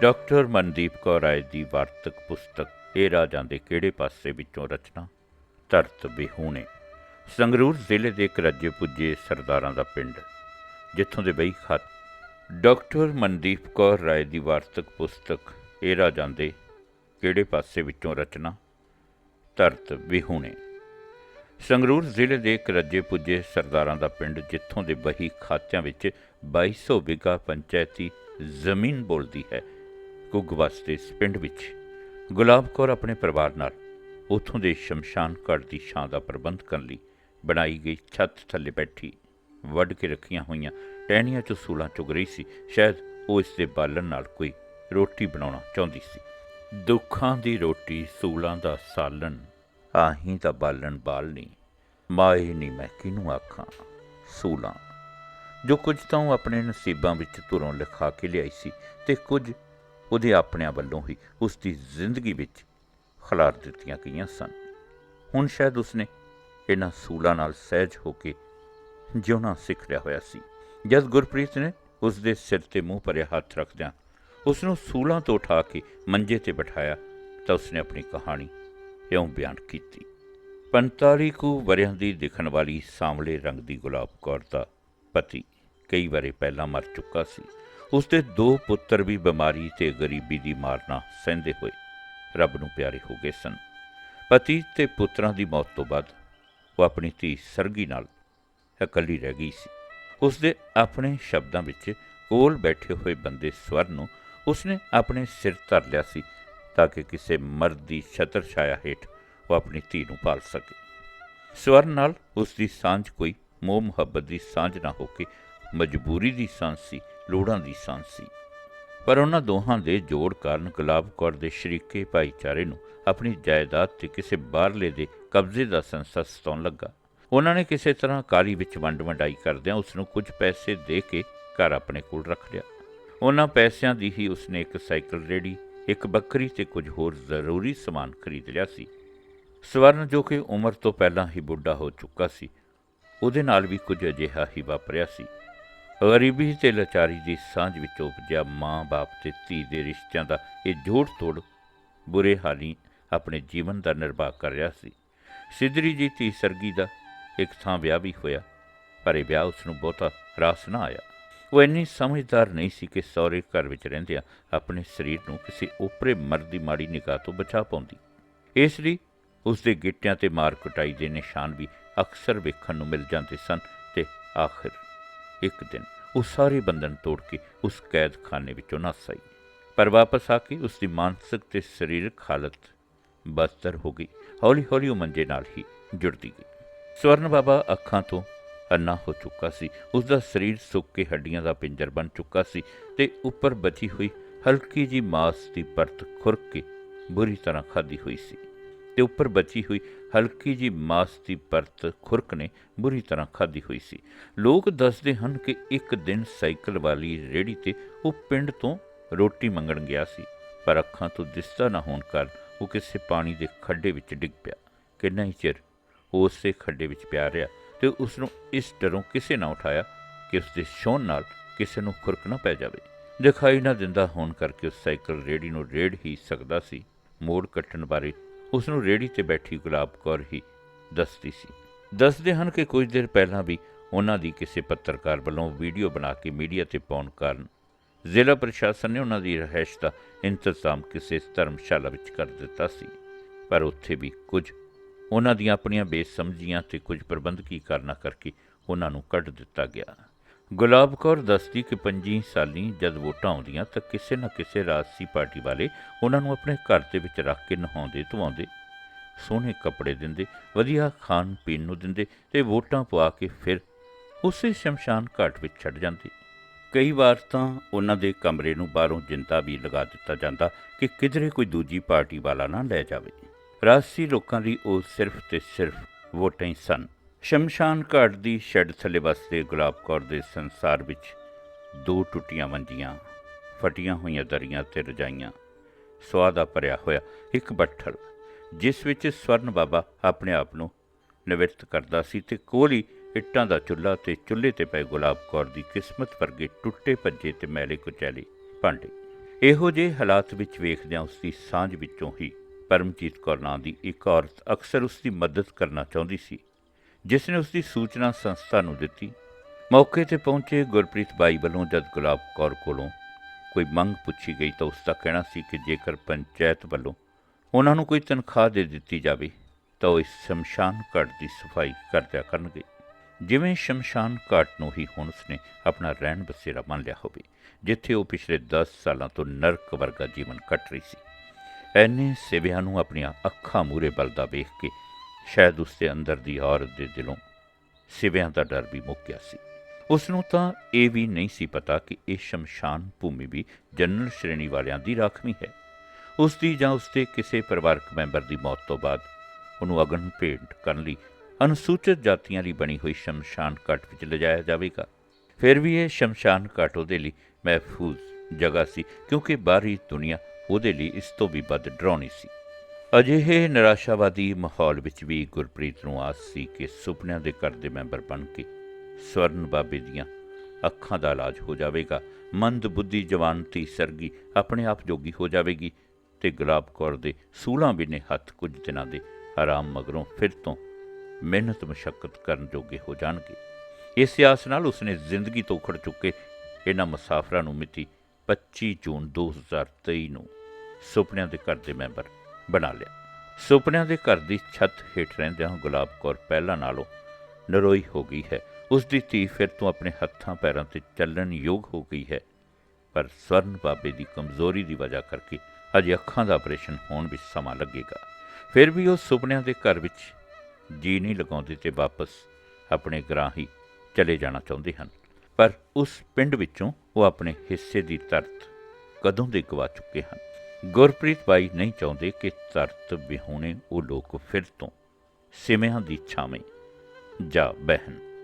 Doctor Mandeep Kaur Rai ਦੀ ਵਾਰਤਕ ਪੁਸਤਕ, ਇਹ ਰਾਜਾਂ ਦੇ ਕਿਹੜੇ ਪਾਸੇ ਵਿੱਚੋਂ ਰਚਨਾ? ਧਰਤ ਬਿਹੂਣੇ। ਸੰਗਰੂਰ ਜ਼ਿਲ੍ਹੇ ਦੇ ਇੱਕ ਪੁੱਜੇ ਸਰਦਾਰਾਂ ਦਾ ਪਿੰਡ, ਜਿੱਥੋਂ ਦੇ ਬਈ ਖਤ। ਡਾਕਟਰ ਮਨਦੀਪ ਕੌਰ ਰਾਏ ਦੀ ਵਾਰਤਕ ਪੁਸਤਕ, ਇਹ ਰਾਜਾਂ ਦੇ ਕਿਹੜੇ ਪਾਸੇ ਵਿੱਚੋਂ ਰਚਨਾ? ਧਰਤ ਬਿਹੂਣੇ। ਸੰਗਰੂਰ ਜ਼ਿਲ੍ਹੇ ਦੇ ਇੱਕ ਪੁੱਜੇ ਸਰਦਾਰਾਂ ਦਾ ਪਿੰਡ, ਜਿੱਥੋਂ ਦੇ ਬਹੀ ਖਾਤਿਆਂ ਵਿੱਚ 2200 ਵਿਗਾ ਪੰਚਾਇਤੀ ਜ਼ਮੀਨ ਬੋਲਦੀ ਹੈ। ਕੁੱਗਵਸ ਦੇ ਇਸ ਪਿੰਡ ਵਿੱਚ ਗੁਲਾਬ ਕੌਰ ਆਪਣੇ ਪਰਿਵਾਰ ਨਾਲ ਉੱਥੋਂ ਦੇ ਸ਼ਮਸ਼ਾਨ ਘਾਟ ਦੀ ਛਾਂ ਦਾ ਪ੍ਰਬੰਧ ਕਰਨ ਲਈ ਬਣਾਈ ਗਈ ਛੱਤ ਥੱਲੇ ਬੈਠੀ, ਵੱਢ ਕੇ ਰੱਖੀਆਂ ਹੋਈਆਂ ਟਹਿਣੀਆਂ ਚੋਂ ਸੂਲਾਂ ਚੁਗ ਰਹੀ ਸੀ। ਸ਼ਾਇਦ ਉਹ ਇਸ ਦੇ ਬਾਲਣ ਨਾਲ ਕੋਈ ਰੋਟੀ ਬਣਾਉਣਾ ਚਾਹੁੰਦੀ ਸੀ। ਦੁੱਖਾਂ ਦੀ ਰੋਟੀ, ਸੂਲਾਂ ਦਾ ਸਾਲਣ, ਆਹੀਂ ਦਾ ਬਾਲਣ ਬਾਲਣੀ ਮਾਏ ਨਹੀਂ ਮੈਂ ਕਿਹਨੂੰ ਆਖਾਂ ਸੂਲਾਂ। ਜੋ ਕੁਝ ਤਾਂ ਉਹ ਆਪਣੇ ਨਸੀਬਾਂ ਵਿੱਚ ਧੁਰੋਂ ਲਿਖਾ ਕੇ ਲਿਆਈ ਸੀ ਤੇ ਕੁਝ ਉਹਦੇ ਆਪਣਿਆਂ ਵੱਲੋਂ ਹੀ ਉਸ ਦੀ ਜ਼ਿੰਦਗੀ ਵਿੱਚ ਖਲਾਰ ਦਿੱਤੀਆਂ ਗਈਆਂ ਸਨ। ਹੁਣ ਸ਼ਾਇਦ ਉਸਨੇ ਇਹਨਾਂ ਸੂਲਾਂ ਨਾਲ ਸਹਿਜ ਹੋ ਕੇ ਜਿਉਣਾ ਸਿੱਖ ਲਿਆ ਹੋਇਆ ਸੀ। ਜਦ ਗੁਰਪ੍ਰੀਤ ਨੇ ਉਸ ਦੇ ਸਿਰ ਤੇ ਮੂੰਹ ਭਰਿਆ ਹੱਥ ਰੱਖਦਿਆਂ ਉਸ ਨੂੰ ਸੂਲਾਂ ਤੋਂ ਉਠਾ ਕੇ ਮੰਜੇ ਤੇ ਬਿਠਾਇਆ ਤਾਂ ਉਸਨੇ ਆਪਣੀ ਕਹਾਣੀ ਇਉਂ ਬਿਆਨ ਕੀਤੀ। 45 ਕੁ ਵਰਿਆਂ ਦੀ ਦਿਖਣ ਵਾਲੀ ਸਾਂਵਲੇ ਰੰਗ ਦੀ ਗੁਲਾਬ ਕੌਰ ਦਾ ਪਤੀ ਕਈ ਵਾਰੇ ਪਹਿਲਾਂ ਮਰ ਚੁੱਕਾ ਸੀ। ਉਸ ਦੇ ਦੋ ਪੁੱਤਰ ਵੀ ਬਿਮਾਰੀ ਤੇ ਗਰੀਬੀ ਦੀ ਮਾਰਨਾ ਸਹਿੰਦੇ ਹੋਏ ਰੱਬ ਨੂੰ ਪਿਆਰੇ ਹੋ ਗਏ ਸਨ। ਪਤੀ ਤੇ ਪੁੱਤਰਾਂ ਦੀ ਮੌਤ ਤੋਂ ਬਾਅਦ ਉਹ ਆਪਣੀ ਧੀ ਸਰਗੀ ਨਾਲ ਇਕੱਲੀ ਰਹਿ ਗਈ ਸੀ। ਉਸ ਦੇ ਆਪਣੇ ਸ਼ਬਦਾਂ ਵਿੱਚ ਕੋਲ ਬੈਠੇ ਹੋਏ ਬੰਦੇ ਸਵਰ ਨੂੰ ਉਸਨੇ ਆਪਣੇ ਸਿਰ ਧਰ ਲਿਆ ਸੀ ਤਾਂ ਕਿ ਕਿਸੇ ਮਰਦ ਦੀ ਛਤਰ ਛਾਇਆ ਹੇਠ ਉਹ ਆਪਣੀ ਧੀ ਨੂੰ ਪਾਲ ਸਕੇ। ਸਵਰ ਨਾਲ ਉਸ ਦੀ ਸਾਂਝ ਕੋਈ ਮੋਹ ਮੁਹੱਬਤ ਦੀ ਸਾਂਝ ਨਾ ਹੋ ਕੇ ਮਜਬੂਰੀ ਦੀ ਸਾਂਝ ਸੀ। ਲੋੜਾਂ ਦੀ ਸਾਂਝ ਸੀ। ਪਰ ਉਹਨਾਂ ਦੋਹਾਂ ਦੇ ਜੋੜ ਕਾਰਨ ਗੁਲਾਬ ਕੌਰ ਦੇ ਸ਼ਰੀਕੇ ਭਾਈਚਾਰੇ ਨੂੰ ਆਪਣੀ ਜਾਇਦਾਦ ਤੇ ਕਿਸੇ ਬਾਹਰਲੇ ਦੇ ਕਬਜ਼ੇ ਦਾ ਸੰਸਾ ਸਤਾਉਣ ਲੱਗਾ। ਉਹਨਾਂ ਨੇ ਕਿਸੇ ਤਰ੍ਹਾਂ ਕਾਲੀ ਵਿੱਚ ਵੰਡ ਵੰਡਾਈ ਕਰਦਿਆਂ ਉਸ ਨੂੰ ਕੁਝ ਪੈਸੇ ਦੇ ਕੇ ਘਰ ਆਪਣੇ ਕੋਲ ਰੱਖ ਲਿਆ। ਉਹਨਾਂ ਪੈਸਿਆਂ ਦੀ ਹੀ ਉਸਨੇ ਇੱਕ ਸਾਈਕਲ ਰੇੜੀ, ਇੱਕ ਬੱਕਰੀ ਤੇ ਕੁਝ ਹੋਰ ਜ਼ਰੂਰੀ ਸਮਾਨ ਖਰੀਦ ਲਿਆ ਸੀ। ਸਵਰਨ ਜੋ ਕਿ ਉਮਰ ਤੋਂ ਪਹਿਲਾਂ ਹੀ ਬੁੱਢਾ ਹੋ ਚੁੱਕਾ ਸੀ, ਉਹਦੇ ਨਾਲ ਵੀ ਕੁਝ ਅਜਿਹਾ ਹੀ ਵਾਪਰਿਆ ਸੀ। ਗਰੀਬੀ ਤੇ ਲਾਚਾਰੀ ਦੀ ਸਾਂਝ ਵਿੱਚ ਉਪਜਿਆ ਮਾਂ-ਬਾਪ ਤੇ ਧੀ ਦੇ ਰਿਸ਼ਤਿਆਂ ਦਾ ਇਹ ਜੋੜ ਤੋੜ ਬੁਰੇ ਹਾਲੀ ਆਪਣੇ ਜੀਵਨ ਦਾ ਨਿਰਵਾਹ ਕਰ ਰਿਹਾ ਸੀ। ਸਿੱਧਰੀ ਜੀ ਧੀ ਸਰਗੀ ਦਾ ਇੱਕ ਥਾਂ ਵਿਆਹ ਵੀ ਹੋਇਆ, ਪਰ ਇਹ ਵਿਆਹ ਉਸ ਨੂੰ ਬਹੁਤਾ ਰਾਸ ਨਾ ਆਇਆ। ਉਹ ਇੰਨੀ ਸਮਝਦਾਰ ਨਹੀਂ ਸੀ ਕਿ ਸਹੁਰੇ ਘਰ ਵਿੱਚ ਰਹਿੰਦਿਆਂ ਆਪਣੇ ਸਰੀਰ ਨੂੰ ਕਿਸੇ ਓਪਰੇ ਮਰਦ ਦੀ ਮਾੜੀ ਨਿਗਾਹ ਤੋਂ ਬਚਾ ਪਾਉਂਦੀ। ਇਸ ਲਈ ਉਸ ਦੇ ਗਿੱਟਿਆਂ ਤੇ ਮਾਰ ਕੁਟਾਈ ਦੇ ਨਿਸ਼ਾਨ ਵੀ ਅਕਸਰ ਵੇਖਣ ਨੂੰ ਮਿਲ ਜਾਂਦੇ ਸਨ ਤੇ ਆਖਿਰ ਇੱਕ ਦਿਨ ਉਹ ਸਾਰੇ ਬੰਧਨ ਤੋੜ ਕੇ ਉਸ ਕੈਦਖਾਨੇ ਵਿੱਚੋਂ ਨੱਸ ਆਈ। ਪਰ ਵਾਪਸ ਆ ਕੇ ਉਸ ਦੀ ਮਾਨਸਿਕ ਤੇ ਸਰੀਰਕ ਹਾਲਤ ਬਦਤਰ ਹੋ ਗਈ। ਹੌਲੀ-ਹੌਲੀ ਉਹ ਮੰਜੇ ਨਾਲ ਹੀ ਜੁੜਦੀ ਗਈ। ਸਵਰਨ ਬਾਬਾ ਅੱਖਾਂ ਤੋਂ ਅੰਨਾ ਹੋ ਚੁੱਕਾ ਸੀ। ਉਸ ਦਾ ਸਰੀਰ ਸੁੱਕ ਕੇ ਹੱਡੀਆਂ ਦਾ ਪਿੰਜਰ ਬਣ ਚੁੱਕਾ ਸੀ ਤੇ ਉੱਪਰ ਬਚੀ ਹੋਈ ਹਲਕੀ ਜੀ ਮਾਸ ਦੀ ਪਰਤ ਖੁਰਕ ਕੇ ਬੁਰੀ ਤਰ੍ਹਾਂ ਖਾਦੀ ਹੋਈ ਸੀ ਤੇ ਉੱਪਰ ਬਚੀ ਹੋਈ ਹਲਕੀ ਜੀ ਮਾਸ ਦੀ ਪਰਤ ਖੁਰਕ ਨੇ ਬੁਰੀ ਤਰ੍ਹਾਂ ਖਾਦੀ ਹੋਈ ਸੀ। ਲੋਕ ਦੱਸਦੇ ਹਨ ਕਿ ਇੱਕ ਦਿਨ ਸਾਈਕਲ ਵਾਲੀ ਰੇੜੀ ਤੇ ਉਹ ਪਿੰਡ ਤੋਂ ਰੋਟੀ ਮੰਗਣ ਗਿਆ ਸੀ, ਪਰ ਅੱਖਾਂ ਤੋਂ ਦਿਸਦਾ ਨਾ ਹੋਣ ਕਾਰਨ ਉਹ ਕਿਸੇ ਪਾਣੀ ਦੇ ਖੱਡੇ ਵਿੱਚ ਡਿੱਗ ਪਿਆ। ਕਿੰਨਾ ਹੀ ਚਿਰ ਉਹ ਉਸੇ ਖੱਡੇ ਵਿੱਚ ਪਿਆ ਰਿਹਾ ਤੇ ਉਸ ਨੂੰ ਇਸ ਡਰੋਂ ਕਿਸੇ ਨਾ ਉਠਾਇਆ ਕਿ ਉਸ ਦੇ ਸ਼ੋਨ ਨਾਲ ਕਿਸੇ ਨੂੰ ਖੁਰਕ ਨਾ ਪੈ ਜਾਵੇ। ਦਿਖਾਈ ਨਾ ਦਿੰਦਾ ਹੋਣ ਕਰਕੇ ਉਸ ਸਾਈਕਲ ਰੇੜੀ ਨੂੰ ਰੇੜ ਹੀ ਸਕਦਾ ਸੀ। ਮੋੜ ਕੱਟਣ ਬਾਰੇ ਉਸ ਨੂੰ ਰੇੜੀ ਤੇ ਬੈਠੀ ਗੁਲਾਬ ਕੌਰ ਹੀ ਦੱਸਦੀ ਸੀ। ਦੱਸਦੇ ਹਨ ਕਿ ਕੁਝ ਦਿਨ ਪਹਿਲਾਂ ਵੀ ਉਹਨਾਂ ਦੀ ਕਿਸੇ ਪੱਤਰਕਾਰ ਵੱਲੋਂ ਵੀਡੀਓ ਬਣਾ ਕੇ ਮੀਡੀਆ ਤੇ ਪਾਉਣ ਕਾਰਨ ਜ਼ਿਲ੍ਹਾ ਪ੍ਰਸ਼ਾਸਨ ਨੇ ਉਹਨਾਂ ਦੀ ਰਹਿائش ਦਾ ਇੰਤਜ਼ਾਮ ਕਿਸੇ ਧਰਮਸ਼ਾਲਾ ਵਿੱਚ ਕਰ ਦਿੱਤਾ ਸੀ। ਪਰ ਉੱਥੇ ਵੀ ਕੁਝ ਉਹਨਾਂ ਦੀਆਂ ਆਪਣੀਆਂ ਬੇਸਮਝੀਆਂ ਤੇ ਕੁਝ ਪ੍ਰਬੰਧਕੀ ਕਾਰਨਾਂ ਕਰਕੇ ਉਹਨਾਂ ਨੂੰ ਕੱਢ ਦਿੱਤਾ ਗਿਆ। ਗੁਲਾਬ ਕੌਰ ਦੱਸਦੀ ਕਿ 25 ਸਾਲੀ ਜਦ ਵੋਟਾਂ ਆਉਂਦੀਆਂ ਤਾਂ ਕਿਸੇ ਨਾ ਕਿਸੇ ਰਾਜਸੀ ਪਾਰਟੀ ਵਾਲੇ ਉਹਨਾਂ ਨੂੰ ਆਪਣੇ ਘਰ ਦੇ ਵਿੱਚ ਰੱਖ ਕੇ ਨਹਾਉਂਦੇ ਧਵਾਉਂਦੇ, ਸੋਹਣੇ ਕੱਪੜੇ ਦਿੰਦੇ, ਵਧੀਆ ਖਾਣ ਪੀਣ ਨੂੰ ਦਿੰਦੇ ਤੇ ਵੋਟਾਂ ਪਵਾ ਕੇ ਫਿਰ ਉਸੇ ਸ਼ਮਸ਼ਾਨ ਘਾਟ ਵਿੱਚ ਛੱਡ ਜਾਂਦੇ। ਕਈ ਵਾਰ ਤਾਂ ਉਹਨਾਂ ਦੇ ਕਮਰੇ ਨੂੰ ਬਾਹਰੋਂ ਜਿੰਦਾ ਵੀ ਲਗਾ ਦਿੱਤਾ ਜਾਂਦਾ ਕਿ ਕਿਧਰੇ ਕੋਈ ਦੂਜੀ ਪਾਰਟੀ ਵਾਲਾ ਨਾ ਲੈ ਜਾਵੇ। ਰਾਜਸੀ ਲੋਕਾਂ ਲਈ ਉਹ ਸਿਰਫ ਤੇ ਸਿਰਫ ਵੋਟਾਂ ਹੀ ਸਨ। ਸ਼ਮਸ਼ਾਨ ਘਾਟ ਦੀ ਸ਼ੈੱਡ ਥੱਲੇ ਵਸਦੇ ਗੁਲਾਬ ਕੌਰ ਦੇ ਸੰਸਾਰ ਵਿੱਚ ਦੋ ਟੁੱਟੀਆਂ ਮੰਜੀਆਂ ਫਟੀਆਂ ਹੋਈਆਂ ਦਰੀਆਂ ਤੇ ਰਜਾਈਆਂ ਸਵਾਦਾ ਭਰਿਆ ਹੋਇਆ ਇੱਕ ਬੱਠਲ, ਜਿਸ ਵਿੱਚ ਸਵਰਨ ਬਾਬਾ ਆਪਣੇ ਆਪ ਨੂੰ ਨਿਵਰਤ ਕਰਦਾ ਸੀ ਤੇ ਕੋਲ ਹੀ ਇੱਟਾਂ ਦਾ ਚੁੱਲ੍ਹਾ ਤੇ ਚੁੱਲ੍ਹੇ ਤੇ ਪਏ ਗੁਲਾਬ ਕੌਰ ਦੀ ਕਿਸਮਤ ਵਰਗੇ ਟੁੱਟੇ ਭੱਜੇ ਤੇ ਮੈਲੇ ਕੁਚੈਲੇ ਭਾਂਡੇ। ਇਹੋ ਜਿਹੇ ਹਾਲਾਤ ਵਿੱਚ ਵੇਖਦਿਆਂ ਉਸ ਦੀ ਸਾਂਝ ਵਿੱਚੋਂ ਹੀ ਪਰਮਜੀਤ ਕੌਰ ਨਾਂ ਦੀ ਇੱਕ ਔਰਤ ਅਕਸਰ ਉਸ ਦੀ ਮਦਦ ਕਰਨਾ ਚਾਹੁੰਦੀ ਸੀ। ਜਿਸ ਨੇ ਉਸ ਦੀ ਸੂਚਨਾ ਸੰਸਥਾ ਨੂੰ ਦਿੱਤੀ, ਮੌਕੇ ਤੇ ਪਹੁੰਚੇ ਗੁਰਪ੍ਰੀਤ ਬਾਈ ਵੱਲੋਂ ਜਦ ਗੁਲਾਬ ਕੌਰ ਕੋਲੋਂ ਕੋਈ ਮੰਗ ਪੁੱਛੀ ਗਈ ਤਾਂ ਉਸ ਦਾ ਕਹਿਣਾ ਸੀ ਕਿ ਜੇਕਰ ਪੰਚਾਇਤ ਵੱਲੋਂ ਉਹਨਾਂ ਨੂੰ ਕੋਈ ਤਨਖਾਹ ਦੇ ਦਿੱਤੀ ਜਾਵੇ, ਤਾਂ ਉਹ ਇਸ ਸ਼ਮਸ਼ਾਨ ਘਾਟ ਦੀ ਸਫ਼ਾਈ ਕਰਦਿਆ ਕਰਨਗੇ। ਜਿਵੇਂ ਸ਼ਮਸ਼ਾਨ ਘਾਟ ਨੂੰ ਹੀ ਹੁਣ ਉਸਨੇ ਆਪਣਾ ਰਹਿਣ ਬਸੇਰਾ ਮੰਨ ਲਿਆ ਹੋਵੇ, ਜਿੱਥੇ ਉਹ ਪਿਛਲੇ 10 ਸਾਲਾਂ ਤੋਂ ਨਰਕ ਵਰਗਾ ਜੀਵਨ ਕੱਟ ਰਹੀ ਸੀ। ਐਨੇ ਸੇਵਿਆਂ ਨੂੰ ਆਪਣੀਆਂ ਅੱਖਾਂ ਮੂਰੇ ਬਲਦਾ ਵੇਖ ਕੇ ਸ਼ਾਇਦ ਉਸ ਦੇ ਅੰਦਰ ਦੀ ਔਰਤ ਦੇ ਦਿਲੋਂ ਸਿਵਿਆਂ ਦਾ ਡਰ ਵੀ ਮੁੱਕ ਗਿਆ ਸੀ। ਉਸ ਨੂੰ ਤਾਂ ਇਹ ਵੀ ਨਹੀਂ ਸੀ ਪਤਾ ਕਿ ਇਹ ਸ਼ਮਸ਼ਾਨ ਭੂਮੀ ਵੀ ਜਨਰਲ ਸ਼੍ਰੇਣੀ ਵਾਲਿਆਂ ਦੀ ਰਾਖਵੀਂ ਹੈ। ਉਸ ਦੀ ਜਾਂ ਉਸ ਦੇ ਕਿਸੇ ਪਰਿਵਾਰਕ ਮੈਂਬਰ ਦੀ ਮੌਤ ਤੋਂ ਬਾਅਦ ਉਹਨੂੰ ਅਗਨ ਭੇਂਟ ਕਰਨ ਲਈ ਅਨੁਸੂਚਿਤ ਜਾਤੀਆਂ ਲਈ ਬਣੀ ਹੋਈ ਸ਼ਮਸ਼ਾਨ ਘਾਟ ਵਿੱਚ ਲਿਜਾਇਆ ਜਾਵੇਗਾ। ਫਿਰ ਵੀ ਇਹ ਸ਼ਮਸ਼ਾਨ ਘਾਟ ਉਹਦੇ ਲਈ ਮਹਿਫੂਜ਼ ਜਗ੍ਹਾ ਸੀ ਕਿਉਂਕਿ ਬਾਹਰੀ ਦੁਨੀਆ ਉਹਦੇ ਲਈ ਇਸ ਤੋਂ ਵੀ ਵੱਧ ਡਰਾਉਣੀ ਸੀ। ਅਜਿਹੇ ਨਿਰਾਸ਼ਾਵਾਦੀ ਮਾਹੌਲ ਵਿੱਚ ਵੀ ਗੁਰਪ੍ਰੀਤ ਨੂੰ ਆਸ ਸੀ ਕਿ ਸੁਪਨਿਆਂ ਦੇ ਘਰ ਦੇ ਮੈਂਬਰ ਬਣ ਕੇ ਸਵਰਨ ਬਾਬੇ ਦੀਆਂ ਅੱਖਾਂ ਦਾ ਇਲਾਜ ਹੋ ਜਾਵੇਗਾ, ਮੰਦ ਬੁੱਧੀ ਜਵਾਨ ਧੀ ਸਰਗੀ ਆਪਣੇ ਆਪ ਜੋਗੀ ਹੋ ਜਾਵੇਗੀ ਤੇ ਗੁਲਾਬ ਕੌਰ ਦੇ ਸੂਲਾਂ ਬਿਨੇ ਹੱਥ ਕੁਝ ਦਿਨਾਂ ਦੇ ਆਰਾਮ ਮਗਰੋਂ ਫਿਰ ਤੋਂ ਮਿਹਨਤ ਮੁਸ਼ਕਲ ਕਰਨ ਜੋਗੇ ਹੋ ਜਾਣਗੇ। ਇਸ ਆਸ ਨਾਲ ਉਸਨੇ ਜ਼ਿੰਦਗੀ ਤੋਂ ਉਖੜ ਚੁੱਕੇ ਇਹਨਾਂ ਮੁਸਾਫਰਾਂ ਨੂੰ ਮਿਤੀ 25 ਜੂਨ 2023 ਨੂੰ ਸੁਪਨਿਆਂ ਦੇ ਘਰ ਦੇ ਮੈਂਬਰ ਬਣਾ ਲਿਆ। ਸੁਪਨਿਆਂ ਦੇ ਘਰ ਦੀ ਛੱਤ ਹੇਠ ਰਹਿੰਦਿਆਂ ਗੁਲਾਬ ਕੌਰ ਪਹਿਲਾਂ ਨਾਲੋਂ ਨਰੋਈ ਹੋ ਗਈ ਹੈ। ਉਸ ਦੀ ਧੀ ਫਿਰ ਤੋਂ ਆਪਣੇ ਹੱਥਾਂ ਪੈਰਾਂ ਤੇ ਚੱਲਣ ਯੋਗ ਹੋ ਗਈ ਹੈ। ਪਰ ਸਵਰਨ ਬਾਬੇ ਦੀ ਕਮਜ਼ੋਰੀ ਦੀ ਵਜ੍ਹਾ ਕਰਕੇ ਅਜੇ ਅੱਖਾਂ ਦਾ ਆਪਰੇਸ਼ਨ ਹੋਣ ਵਿੱਚ ਸਮਾਂ ਲੱਗੇਗਾ। ਫਿਰ ਵੀ ਉਹ ਸੁਪਨਿਆਂ ਦੇ ਘਰ ਵਿੱਚ ਜੀ ਨਹੀਂ ਲਗਾਉਂਦੇ ਤੇ ਵਾਪਸ ਆਪਣੇ ਗ੍ਰਾਂ ਹੀ ਚਲੇ ਜਾਣਾ ਚਾਹੁੰਦੇ ਹਨ। ਪਰ ਉਸ ਪਿੰਡ ਵਿੱਚੋਂ ਉਹ ਆਪਣੇ ਹਿੱਸੇ ਦੀ ਤਰਤ ਕਦੋਂ ਦੇ ਗਵਾ ਚੁੱਕੇ ਹਨ? ਗੁਰਪ੍ਰੀਤ ਬਾਈ ਨਹੀਂ ਚਾਹੁੰਦੇ ਕਿ ਤਰਤ ਵਿਹੋਣੇ ਉਹ ਲੋਕ ਫਿਰ ਤੋਂ ਸਿਮਿਆਂ ਦੀ ਛਾਵੇਂ, ਜਾ ਬਹਿਣ।